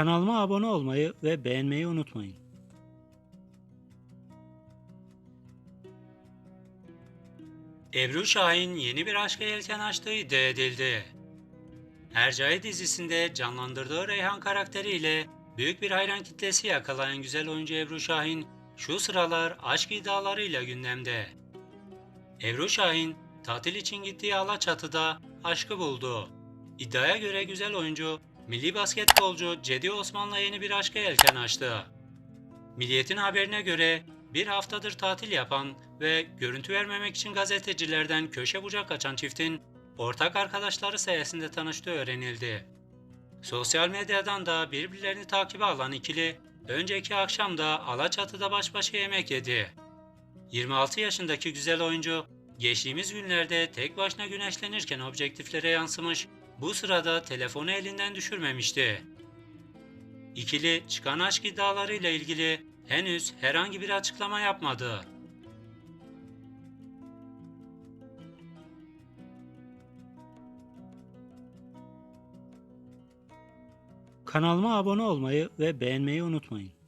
Kanalıma abone olmayı ve beğenmeyi unutmayın. Ebru Şahin yeni bir aşka yelken açtığı iddia edildi. Hercai dizisinde canlandırdığı Reyhan karakteriyle büyük bir hayran kitlesi yakalayan güzel oyuncu Ebru Şahin şu sıralar aşk iddialarıyla gündemde. Ebru Şahin tatil için gittiği Alaçatı'da aşkı buldu. İddiaya göre güzel oyuncu milli basketbolcu Cedi Osman'la yeni bir aşka yelken açtı. Milliyet'in haberine göre bir haftadır tatil yapan ve görüntü vermemek için gazetecilerden köşe bucak açan çiftin ortak arkadaşları sayesinde tanıştığı öğrenildi. Sosyal medyadan da birbirlerini takibe alan ikili önceki akşam da Alaçatı'da baş başa yemek yedi. 26 yaşındaki güzel oyuncu geçtiğimiz günlerde tek başına güneşlenirken objektiflere yansımış bu sırada telefonu elinden düşürmemişti. İkili çıkan aşk iddialarıyla ilgili henüz herhangi bir açıklama yapmadı. Kanalıma abone olmayı ve beğenmeyi unutmayın.